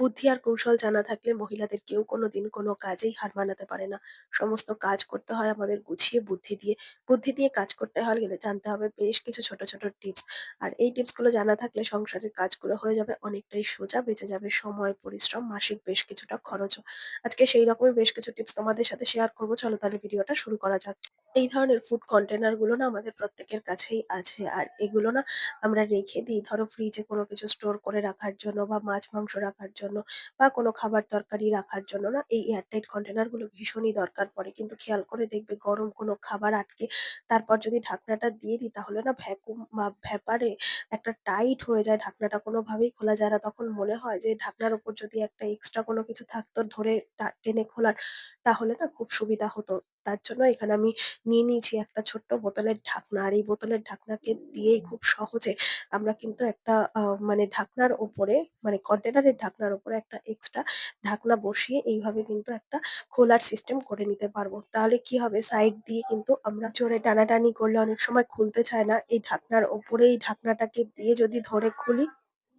বুদ্ধি আর কৌশল জানা থাকলে মহিলাদের কেউ কোনোদিন কোনো কাজেই হার মানাতে পারে না। সমস্ত কাজ করতে হয় আমাদের গুছিয়ে বুদ্ধি দিয়ে। বুদ্ধি দিয়ে কাজ করতে হলে জানতে হবে বেশ কিছু ছোট, ছোট টিপস। আর এই টিপসগুলো জানা থাকলে সংসারের কাজগুলো হয়ে যাবে অনেকটাই সোজা, বেঁচে যাবে সময়, পরিশ্রম, মাসিক বেশ কিছুটা খরচও। আজকে সেই রকমই বেশ কিছু টিপস তোমাদের সাথে শেয়ার করব চলো তাহলে ভিডিওটা শুরু করা যাক। এই ধরনের ফুড কন্টেনারগুলো না আমাদের প্রত্যেকের কাছেই আছে। আর এগুলো না আমরা রেখে দিই। ধরো ফ্রিজে কোনো কিছু স্টোর করে রাখার জন্য বা মাছ, মাংস রাখার জন্য বা কোনো খাবার তরকারি রাখার জন্য না এই এয়ারটাইট কন্টেনারগুলো ভীষণই দরকার পড়ে। কিন্তু খেয়াল করে দেখবে গরম কোনো খাবার আটকে তারপর যদি ঢাকনাটা দিয়ে দিই তাহলে না ভ্যাকুম বা ভ্যাপারে একটা টাইট হয়ে যায় ঢাকনাটা কোনোভাবেই খোলা যায় না। তখন মনে হয় যে ঢাকনার উপর যদি একটা এক্সট্রা কোনো কিছু থাকতো ধরে টেনে খোলার তাহলে না খুব সুবিধা হতো। তার জন্য এখানে আমি নিয়ে নিয়েছি একটা ছোট্ট বোতলের ঢাকনা। আর এই বোতলের ঢাকনাকে দিয়েই খুব সহজে আমরা কিন্তু একটা মানে ঢাকনার ওপরে মানে কন্টেনারের ঢাকনার ওপরে একটা এক্সট্রা ঢাকনা বসিয়ে এইভাবে কিন্তু একটা খোলার সিস্টেম করে নিতে পারব। তাহলে কি হবে? সাইড দিয়ে কিন্তু আমরা জোরে টানাটানি করলে অনেক সময় খুলতে চায় না। এই ঢাকনার ওপরেই ঢাকনাটাকে দিয়ে যদি ধরে খুলি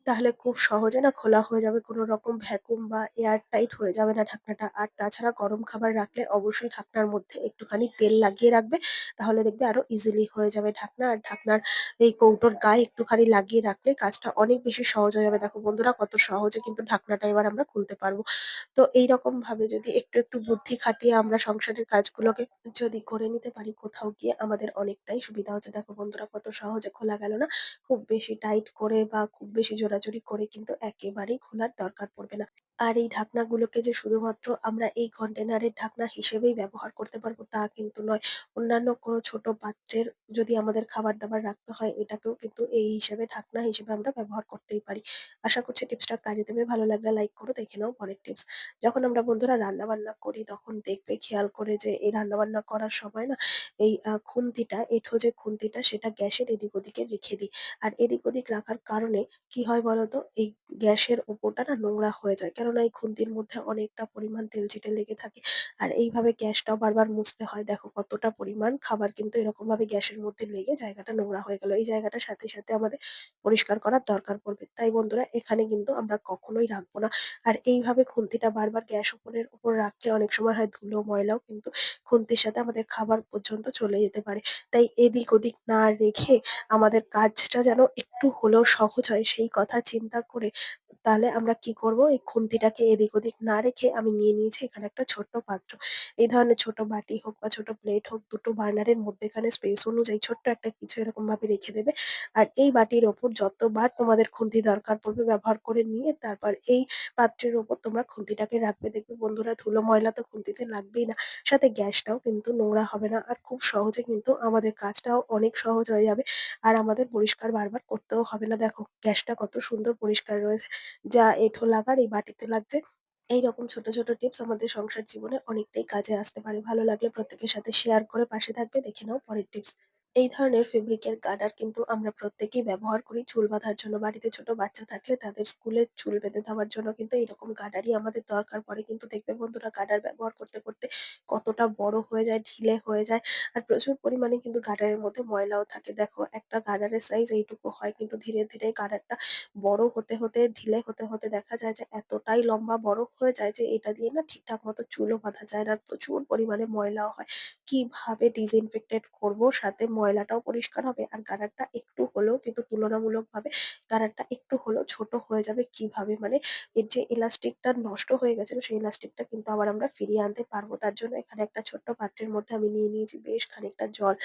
তাহলে খুব সহজে না খোলা হয়ে যাবে, কোনো রকম ভ্যাকুম বা এয়ার টাইট হয়ে যাবে না ঢাকনাটা। আর তাছাড়া গরম খাবার রাখলে অবশ্যই ঢাকনার মধ্যে একটুখানি তেল লাগিয়ে রাখবে, তাহলে দেখবে আরও ইজিলি হয়ে যাবে ঢাকনা। আর ঢাকনার এই কৌটোর গায়ে একটুখানি লাগিয়ে রাখলে কাজটা অনেক বেশি সহজ হয়ে যাবে। দেখো বন্ধুরা, কত সহজে কিন্তু ঢাকনাটা এবার আমরা খুলতে পারব। তো এইরকম ভাবে যদি একটু একটু বুদ্ধি খাটিয়ে আমরা সংসারের কাজগুলোকে যদি করে নিতে পারি, কোথাও গিয়ে আমাদের অনেকটাই সুবিধা হচ্ছে। দেখো বন্ধুরা, কত সহজে খোলা গেল না? খুব বেশি টাইট করে বা খুব বেশি জোরাজুরি করে কিন্তু একেবারেই খোলার দরকার পড়বে না। আর এই ঢাকনাগুলোকে যে শুধুমাত্র আমরা এই কন্টেনারের ঢাকনা হিসেবেই ব্যবহার করতে পারব, তা কিন্তু নয়। অন্যান্য কোনো ছোট পাত্রের যদি আমাদের খাবার দাবার রাখতে হয়, এটাকেও কিন্তু এই হিসেবে ঢাকনা হিসেবে আমরা ব্যবহার করতেই পারি। আশা করছি টিপসটা কাজে দেবে। ভালো লাগলে লাইক করো, দেখে নাও পরের টিপস। যখন আমরা বন্ধুরা রান্না বান্না করি, তখন দেখবে, খেয়াল করে যে এই রান্না বান্না করার সময় না, এই খুন্তিটা, এঠো যে খুন্তিটা, সেটা গ্যাসের এদিক ওদিকে রেখে দিই। আর এদিক ওদিক রাখার কারণে কি হয় বলতো? এই গ্যাসের ওপরটা না নোংরা হয়ে যায়। কেননা এই খুন্তির মধ্যে অনেকটা পরিমাণ তেল চিটে লেগে থাকে। আর এইভাবে গ্যাসটাও বারবার মুছতে হয়। দেখো কতটা পরিমাণ খাবার কিন্তু এরকম ভাবে গ্যাসের মধ্যে লেগে জায়গাটা নোংরা হয়ে গেল। এই জায়গাটার সাথে সাথে আমাদের পরিষ্কার করার দরকার পড়বে। তাই বন্ধুরা, এখানে কিন্তু আমরা কখনোই রাখব না। আর এইভাবে খুন্তিটা বারবার গ্যাস ওপরের উপর রাখলে অনেক সময় হয় ধুলো, ময়লাও কিন্তু খুন্তির সাথে আমাদের খাবার পর্যন্ত চলে যেতে পারে। তাই এদিক ওদিক না রেখে আমাদের কাজটা যেন একটু হলেও সহজ হয়, সেই কথা চিন্তা করে তাহলে আমরা কি করব? এই খুন্তিটাকে এদিক ওদিক না রেখে আমি নিয়ে নিয়েছি এখানে একটা ছোট্ট পাত্র। এই ধরনের ছোট বাটি হোক বা ছোট প্লেট হোক, দুটো বার্নারের মধ্যেখানে স্পেস অনুযায়ী ছোট্ট একটা কিছু এরকম ভাবে রেখে দেবে। আর এই বাটির ওপর যতবার তোমাদের খুন্তি দরকার পড়বে ব্যবহার করে নিয়ে তারপর এই পাত্রের ওপর তোমরা খুন্তিটাকে রাখবে। দেখবে বন্ধুরা ধুলো ময়লা তো খুন্তিতে লাগবেই না, সাথে গ্যাসটাও কিন্তু নোংরা হবে না। আর খুব সহজে কিন্তু আমাদের কাজটাও অনেক সহজ হয়ে যাবে। আর আমাদের পরিষ্কার বারবার করতেও হবে না। দেখো গ্যাসটা কত সুন্দর পরিষ্কার রয়েছে। যা এঁঠো লাগার এই বাটিতে লাগছে। এইরকম ছোট ছোট টিপস আমাদের সংসার জীবনে অনেকটাই কাজে আসতে পারে। ভালো লাগলে প্রত্যেকের সাথে শেয়ার করে পাশে থাকবে। দেখে নাও পরের টিপস এই ধরনের ফেব্রিকের গার্ডার কিন্তু আমরা প্রত্যেকেই ব্যবহার করি। চুল বাঁধার জন্য, বাড়িতে ছোট বাচ্চা থাকলে তাদের স্কুলে চুল বেঁধে দেওয়ার জন্য কিন্তু এরকম গার্ডারই আমাদের দরকার পড়ে। কিন্তু দেখবে বন্ধুরা গার্ডার ব্যবহার করতে করতে কতটা বড় হয়ে যায়, ঢিলে হয়ে যায় আর প্রচুর পরিমাণে কিন্তু গার্ডারের মধ্যে ময়লাও থাকে। দেখো, একটা গার্ডারের সাইজ এইটুকু হয় কিন্তু ধীরে ধীরে গার্ডারটা বড় হতে হতে, ঢিলে হতে হতে দেখা যায় যে এতটাই লম্বা বড় হয়ে যায় যে এটা দিয়ে না ঠিকঠাক মতো চুলও বাঁধা যায় না। প্রচুর পরিমাণে ময়লাও হয়। কীভাবে ডিসইনফেক্টেড করব, সাথে ময়লাটাও পরিষ্কার হবে আর গাডারটা একটু হলেও কিন্তু তুলনামূলকভাবে গাডারটা একটু হলেও ছোট হয়ে যাবে কীভাবে? মানে এর যে এলাস্টিকটা নষ্ট হয়ে গেছিল সেই এলাস্টিকটা কিন্তু আবার আমরা ফিরিয়ে আনতে পারব। তার জন্য এখানে একটা ছোট্ট পাত্রের মধ্যে আমি নিয়ে নিয়েছি বেশ খানিকটা জল।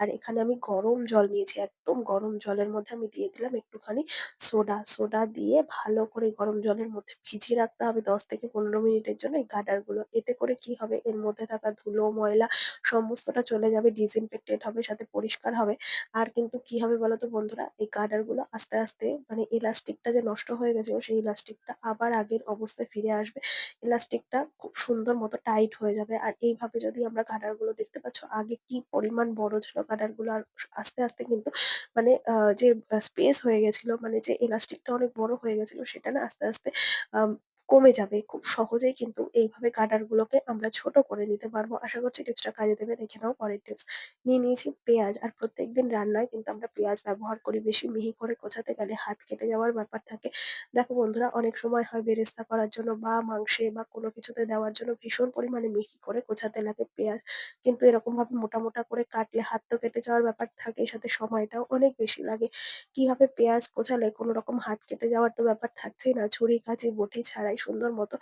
আর এখানে আমি গরম জল নিয়েছি, একদম গরম জলের মধ্যে আমি দিয়ে দিলাম একটুখানি সোডা। সোডা দিয়ে ভালো করে গরম জলের মধ্যে ভিজিয়ে রাখতে হবে দশ থেকে পনেরো মিনিটের জন্য। এই গাডারগুলো এতে করে কি হবে? এর মধ্যে থাকা ধুলো, ময়লা, সমস্তটা চলে যাবে ডিসইনফেক্টেড হবে, সাথে পরিষ্কার হবে। আর কিন্তু কি হবে বলতো বন্ধুরা? এই গার্ডারগুলো আস্তে আস্তে মানে ইলাস্টিকটা যে নষ্ট হয়ে গেছিল সেই ইলাস্টিকটা আবার আগের অবস্থায় ফিরে আসবে। ইলাস্টিকটা খুব সুন্দর মতো টাইট হয়ে যাবে। আর এইভাবে যদি আমরা গার্ডারগুলো দেখতে পাচ্ছ, আগে কি পরিমাণ বড় ছিল গার্ডারগুলো? আর আস্তে আস্তে কিন্তু মানে যে স্পেস হয়ে গেছিল মানে যে ইলাস্টিকটা অনেক বড় হয়ে গেছিল, সেটা না আস্তে আস্তে কমে যাবে। খুব সহজেই কিন্তু এইভাবে কাটারগুলোকে আমরা ছোট করে নিতে পারব। আশা করছি টিপসটা কাজে দেবে। দেখে নাও পরের টিপস। নিয়ে নিয়েছি পেঁয়াজ। আর প্রত্যেকদিন রান্নায় কিন্তু আমরা পেঁয়াজ ব্যবহার করি। বেশি মিহি করে কোচাতে গেলে হাত কেটে যাওয়ার ব্যাপার থাকে। দেখো বন্ধুরা অনেক সময় হয় বেরেস্তা করার জন্য বা মাংসে বা কোনো কিছুতে দেওয়ার জন্য ভীষণ পরিমাণে মিহি করে কোচাতে লাগে পেঁয়াজ। কিন্তু এরকমভাবে মোটা, মোটা করে কাটলে হাত তো কেটে যাওয়ার ব্যাপার থাকেই সাথে সময়টাও অনেক বেশি লাগে। কীভাবে পেঁয়াজ কোচালে কোনো রকম হাত কেটে যাওয়ার তো ব্যাপার থাকছেই না। ছুরি, কাঁচি, বটি ছাড়াই সুন্দর মতো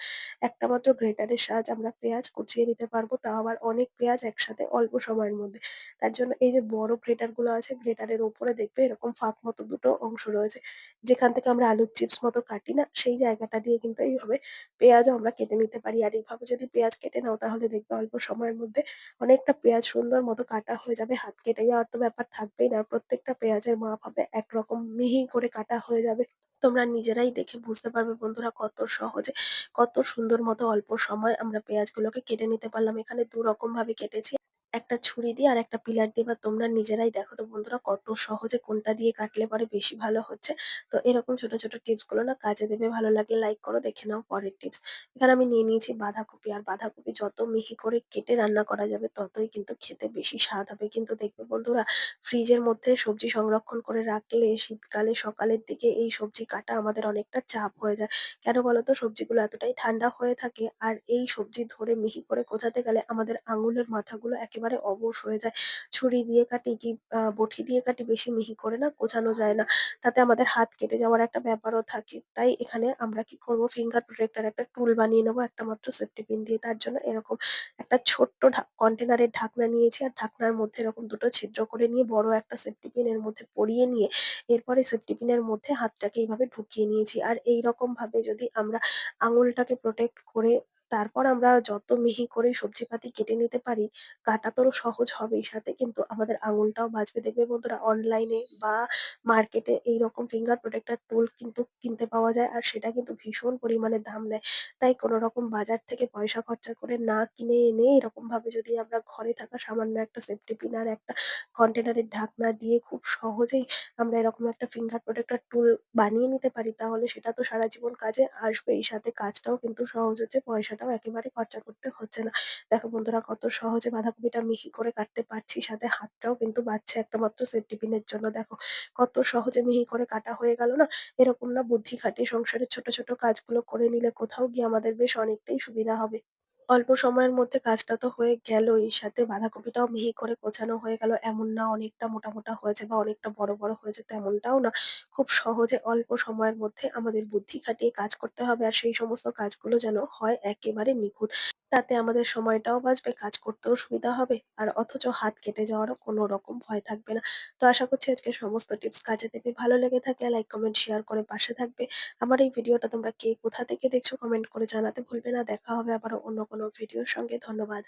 একটা মাত্র গ্রেটারের সাহায্যে আমরা পেঁয়াজ কুচিয়ে নিতে পারব। তাও আবার অনেক পেঁয়াজ একসাথে অল্প সময়ের মধ্যে। তার জন্য এই যে বড় গ্রেটারগুলো আছে গ্রেটারের ওপরে দেখবে এরকম ফাঁক মতো দুটো অংশ রয়েছে। যেখান থেকে আমরা আলুর চিপস মতো কাটি না, সেই জায়গাটা দিয়ে কিন্তু এইভাবে পেঁয়াজও আমরা কেটে নিতে পারি। আর এইভাবে যদি পেঁয়াজ কেটে নাও, তাহলে দেখবে অল্প সময়ের মধ্যে অনেকটা পেঁয়াজ সুন্দর মতো কাটা হয়ে যাবে। হাত কেটে যাওয়ার তো ব্যাপার থাকবেই না। প্রত্যেকটা পেঁয়াজের মাপ হবে একরকম, মিহি করে কাটা হয়ে যাবে। তোমরা নিজেরাই দেখে বুঝতে পারবে বন্ধুরা কত সহজে, কত সুন্দর মতো অল্প সময় আমরা পেঁয়াজগুলোকে কেটে নিতে পারলাম। এখানে দু রকম ভাবে কেটেছি। একটা ছুরি দিয়ে আর একটা পিলার দিয়ে এবার তোমরা নিজেরাই দেখো তো বন্ধুরা কত সহজে কোনটা দিয়ে কাটলে পরে বেশি ভালো হচ্ছে। তো এরকম ছোট, ছোট টিপসগুলো না কাজে দেবে। ভালো লাগলে লাইক করো। দেখে নাও পরের টিপস। এখানে আমি নিয়ে নিয়েছি বাঁধাকপি। আর বাঁধাকপি যত মিহি করে কেটে রান্না করা যাবে ততই কিন্তু খেতে বেশি স্বাদ হবে। কিন্তু দেখবে বন্ধুরা ফ্রিজের মধ্যে সবজি সংরক্ষণ করে রাখলে শীতকালে সকালের দিকে এই সবজি কাটা আমাদের অনেকটা চাপ হয়ে যায়। কেন বলতো? সবজিগুলো এতটাই ঠান্ডা হয়ে থাকে আর এই সবজি ধরে মিহি করে কোচাতে গেলে আমাদের আঙুলের মাথাগুলো একেবারে অবশ হয়ে যায়। ছুরি দিয়ে কাটি কি বটি দিয়ে কাটি বেশি মিহি করে না কোচানো যায় না। তাতে আমাদের হাত কেটে যাওয়ার একটা ব্যাপারও থাকে। তাই এখানে আমরা কি করব ফিঙ্গার প্রোটেক্টর একটা টুল বানিয়ে নেব, একটা মাত্র সেফটি পিন দিয়ে। তার জন্য এরকম একটা ছোট্ট কন্টেনারের ঢাকনা নিয়েছি আর ঢাকনার মধ্যে এরকম দুটো ছিদ্র করে নিয়ে বড় একটা সেফটি পিন এর মধ্যে পরিয়ে নিয়ে এরপরে সেফটি পিনের মধ্যে হাতটাকে এইভাবে ঢুকিয়ে নিয়েছি। আর এইরকম ভাবে যদি আমরা আঙুলটাকে প্রোটেক্ট করে তারপর আমরা যত মিহি করে সবজিপাতি কেটে নিতে পারি, কাটা তো সহজ হবেই সাথে কিন্তু আমাদের আঙুলটাও বাঁচবে। দেখবে বন্ধুরা অনলাইনে বা মার্কেটে এইরকম ফিঙ্গার প্রোটেক্টর টুল কিন্তু কিনতে পাওয়া যায়। আর সেটা কিন্তু ভীষণ পরিমাণে দাম নেয়। তাই কোনরকম বাজার থেকে পয়সা খরচা করে না কিনে এনে এরকমভাবে যদি আমরা ঘরে থাকা সামান্য একটা সেফটি পিন আর একটা কন্টেনারের ঢাকনা দিয়ে খুব সহজেই আমরা এরকম একটা ফিঙ্গার প্রোটেক্টর টুল বানিয়ে নিতে পারি তাহলে সেটা তো সারা জীবন কাজে আসবেই। সাথে কাজটাও কিন্তু সহজ হচ্ছে, পয়সাটাও একেবারে খরচা করতে হচ্ছে না। দেখো বন্ধুরা কত সহজে বাঁধাকপিটা মিহি করে কাটতে পারছি। সাথে হাতটাও কিন্তু বাঁচছে একটা মাত্র সেফটি পিনের জন্য। দেখো কত সহজে মিহি করে কাটা হয়ে গেল না? এরকম না বুদ্ধি খাটিয়ে সংসারের ছোট, ছোট কাজগুলো করে নিলে কোথাও গিয়ে আমাদের বেশ অনেকটাই সুবিধা হবে। অল্প সময়ের মধ্যে কাজটা তো হয়ে গেলই, সাথে বাঁধাকপিটাও মিহি করে কোচানো হয়ে গেল। এমন না অনেকটা মোটা, মোটা হয়েছে বা অনেকটা বড়, বড় হয়েছে তেমনটাও না। খুব সহজে অল্প সময়ের মধ্যে আমাদের বুদ্ধি খাটিয়ে কাজ করতে হবে আর সেই সমস্ত কাজগুলো যেন হয় একেবারে নিখুঁত। তাতে আমাদের সময়টাও বাঁচবে, কাজ করতেও সুবিধা হবে আর অথচ হাত কেটে যাওয়ারও কোনো রকম ভয় থাকবে না। তো আশা করছি আজকে সমস্ত টিপস কাজে দেবে। ভালো লেগে থাকলে লাইক, কমেন্ট, শেয়ার করে পাশে থাকবে। আমার এই ভিডিওটা তোমরা কে কোথা থেকে দেখছ কমেন্ট করে জানাতে ভুলবে না। দেখা হবে আবারও অন্য কোনো ভিডিওর সঙ্গে। ধন্যবাদ।